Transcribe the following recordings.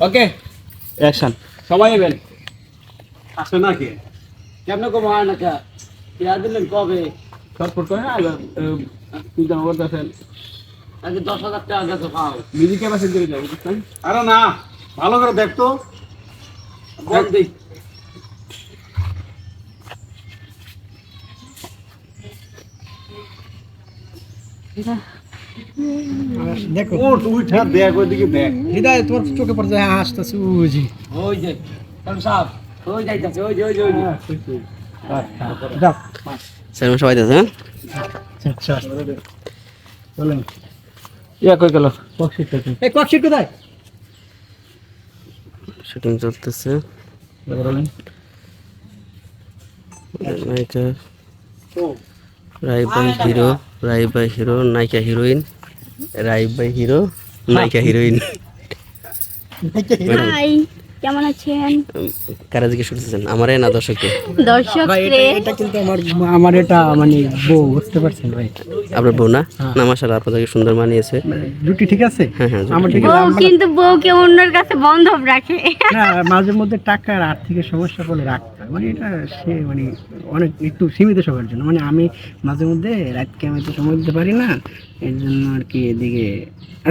ওকে action সবাই এবেন আসে নাকি কেমন কম হয় না কে পেঁয়াজ দিলেন কবে ছটফট করে না তুই জামা করতেছেন আজকে দশ হাজার টাকা গেছে পাও মিউজিক ক্যাপাসিটি দিয়ে যাব বুঝছেন আরে না ভালো করে দেখতো বল দিই দেখো উঠ উঠা দেখ ওইদিকে দেখ। হৃদয় তোমার চোখে পড়ছে হ্যাঁ আসতেছে বুঝি ওই যে সাহেব ওই যাইতেছে ওই যে ওই যে ওই যে। স্যার সবাই আছে হ্যাঁ? আচ্ছা বলেন ইয়া কই গেল? এই ককশিট কোথায়? শুটিং চলতেছে। হিরো রাইব বাই হিরো নায়িকা হিরোইন রাইব বাই হিরো নায়িকা হিরোইন হাই কেমন আছেন? কারা জিজ্ঞেস করতেছেন? আমারে না দর্শককে? দর্শক এটা- এটা কিন্তু আমার আমার এটা মানে বউ বুঝতে পারছেন ভাই। আপনার বউ না? না মাসাল্লাহ আপনাদেরকে সুন্দর মানিয়েছে। রুটি ঠিক আছে? হ্যাঁ হ্যাঁ আমার ঠিক আছে। বউ আমার- কিন্তু বউকে অন্যের কাছে বন্ধব রাখে। না মাঝে মধ্যে টাকার আর্থিক সমস্যা বলে রাখতে হয়। মানে এটা সে মানে অনেক একটু সীমিত সময়ের জন্য। মানে আমি মাঝে মধ্যে রাতকে আমি তো সময় দিতে পারি না এর জন্য আর কি এদিকে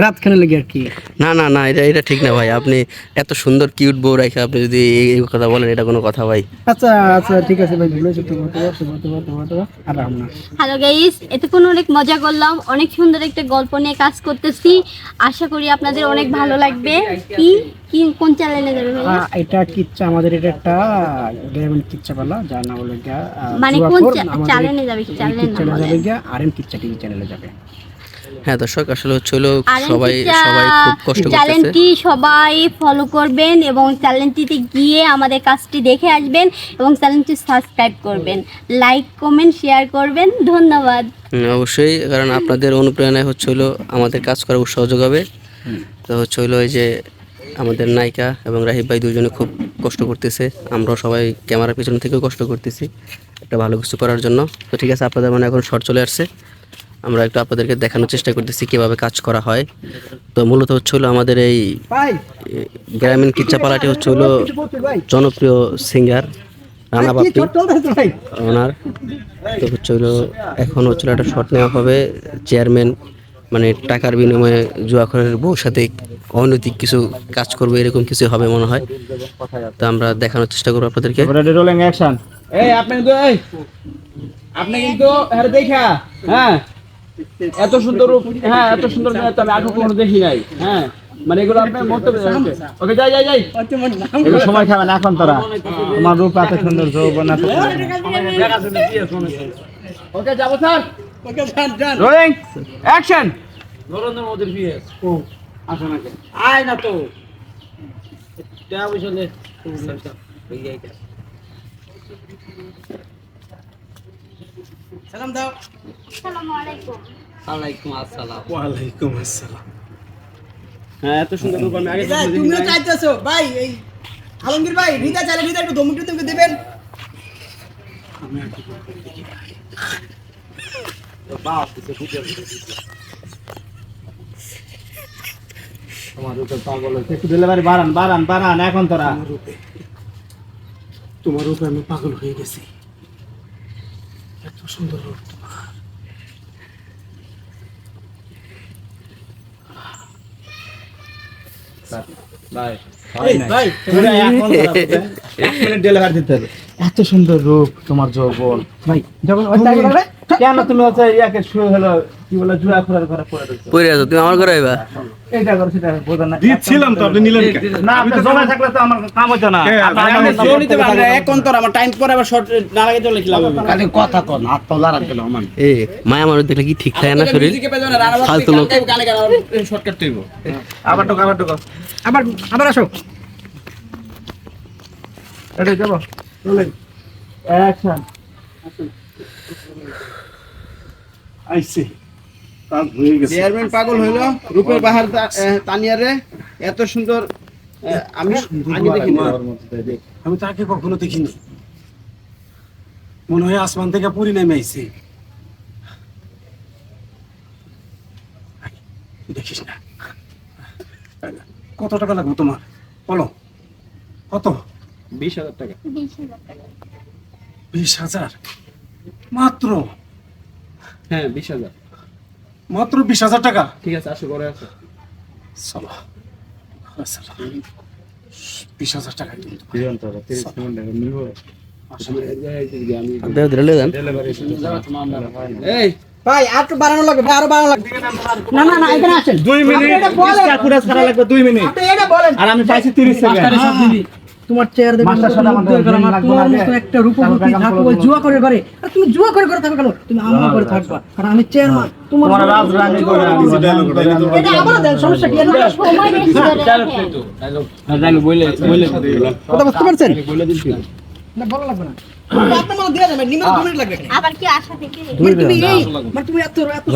রাতখানে লেগে আর কি। না না না এটা এটা ঠিক না ভাই। আপনি এত সুন্দর কিউট বউ রেখে আপনি যদি এই কথা বলেন এটা কোনো কথা ভাই। আচ্ছা আচ্ছা ঠিক আছে ভাই ভুলে যেতে তোমার তোমার তোমার তোমার তোমার তোমার আর রান্না হ্যালো গাইস এতক্ষণ অনেক মজা করলাম অনেক সুন্দর একটা গল্প নিয়ে কাজ করতেছি। আশা করি আপনাদের অনেক ভালো লাগবে। কি? কি কোন চ্যানেলে ভাইয়া? আহ, এটা কিচ্ছা আমাদের এটা একটা গ্রামীণ কিচ্ছা পালা যার নাম হলো গিয়া মানে কোন চ্যানেলে যাবে? কিচ্ছা যাবে বলেন। গিয়া আর এম কিচ্ছা টিভি চ্যানেলে যাবে। হ্যাঁ দর্শক আসলে হচ্ছে হলো সবাই সবাই খুব কষ্ট করতেছে। চ্যানেলটি সবাই ফলো করবেন এবং চ্যানেলটিতে গিয়ে আমাদের কাজটি দেখে আসবেন এবং চ্যানেলটি সাবস্ক্রাইব করবেন। লাইক কমেন্ট শেয়ার করবেন। ধন্যবাদ। অবশ্যই কারণ আপনাদের অনুপ্রেরণায় হচ্ছে হলো আমাদের কাজ করার উৎসাহ যোগাবে। তো হচ্ছে হলো এই যে আমাদের নায়িকা এবং রাহিব ভাই দুজনে খুব কষ্ট করতেছে। আমরাও সবাই ক্যামেরার পিছন থেকেও কষ্ট করতেছি। একটা ভালো কিছু করার জন্য। তো ঠিক আছে আপনাদের মানে এখন শর্ট চলে আসছে। আমরা একটু আপনাদেরকে দেখানোর চেষ্টা করতেছি কীভাবে কাজ করা হয়। তো মূলত হচ্ছে হলো আমাদের এই গ্রামীণ কিচ্চাপালাটি হচ্ছে হলো জনপ্রিয় সিঙ্গার রানা বাপ্পি। ওনার। তো হচ্ছে হলো এখন হচ্ছে একটা শট নেওয়া হবে। চেয়ারম্যান মানে টাকার বিনিময়ে জুয়াখরের বউর সাথে অনৈতিক কিছু কাজ করবে, এরকম কিছু হবে মনে হয়। তো আমরা দেখানোর চেষ্টা করব আপনাদেরকে। এই, আপনি আপনি কিন্তু দেখা হ্যাঁ এত সুন্দর হ্যাঁ এত সুন্দর আমি আগে কখনো দেখি নাই হ্যাঁ মানে এগুলো আপনি মরতে ওকে যাই যাই যাই। এগুলো সময় খাবেন, এখন তোরা। তোমার রূপ এত সুন্দর। ওকে, যাব, স্যার। ওকে যান যান রোলিং অ্যাকশন আয় না তো। সালাম দাও। আসসালামু আলাইকুম। ওয়ালাইকুম আসসালাম। ওয়ালাইকুম আসসালাম। হ্যাঁ এত সুন্দর আমি আগে তুমিও চাইতেছো? ভাই এই আলমগীর ভাই হৃদয় চাইলে হৃদয় একটু ধমক টমক দেবেন? তোমার রূপে পাগল হয়েছে। একটু ডেলিভারি বাড়ান বাড়ান বাড়ান এখন তোরা। তোমার উপরে আমি পাগল হয়ে গেছি। এত সুন্দর রূপ তোমার। এত সুন্দর রূপ তোমার যৌবন। ভাই যখন কেন তুমি হচ্ছে ইয়াকে শুয়ে হলো কি বলে জুয়া খোলার ঘরে পড়ে রয়েছো? পড়ে আছো তুমি আমার ঘরে আইবা? এইটা করো সেটা বোঝেন না। দিচ্ছিলাম তো আপনি নিলেন কেন? না আপনি জমা থাকলে তো আমার কাম হতো না। আপনি আমি জোর নিতে এক অন্তর আমার টাইম পরে আবার শর্ট না লাগে চলে খেলাম খালি কথা কন হাত পা লড়ান গেল আমার। এ মায়া মানুষ দেখলে কি ঠিক থাকে না শরীর? ফালতু লোক। শর্টকাট তুইব আবার ঢোক আবার ঢোক। আবার আবার আসো। এটা যাব। Rolling action. আইসি কাজ হয়ে গেছে। চেয়ারম্যান পাগল হইল। রূপের বাহার তানিয়ারে এত সুন্দর আমি আগে দেখি। না আমি তাকে কখনো দেখিনি। মনে হয় আসমান থেকে পুরি নেমে আইছে। দেখিস না। কত টাকা লাগবে তোমার? বলো। কত? বিশ হাজার টাকা। বিশ হাজার? মাত্র? হ্যাঁ বিশ হাজার। মাত্র বিশ হাজার টাকা? ঠিক আছে আসো ঘরে আসো। চলো চলো। বিশ হাজার টাকা যান এই ভাই আর বাড়ানো লাগবে ভাই আরও বাড়ানো লাগবে। না না না এখানে আসেন। দুই মিনিট করা লাগবে দুই মিনিট। আপনি এটা বলেন। আর আমি পাইছি তিরিশ সেকেন্ড তোমার চেয়ার দেখে তোমার মতো একটা রূপবতী থাকো ওই জুয়া করে করে আর তুমি জুয়া করে করে থাকো কেন? তুমি আমার করে থাকবা। আর আমি চেয়ারম্যান তোমার তোমার করে এটা আমার সমস্যা কি? এর সময় বেশি ধরে রাখেন। ডায়লগ বলে বলে কথা বুঝতে পারছেন? বলে দিচ্ছি। না ভালো লাগবে না। আপনার মনে দিয়ে যাবে নিমেষ দু মিনিট লাগবে। আবার কি আশা থেকে? তুমি এই মানে তুমি এত এত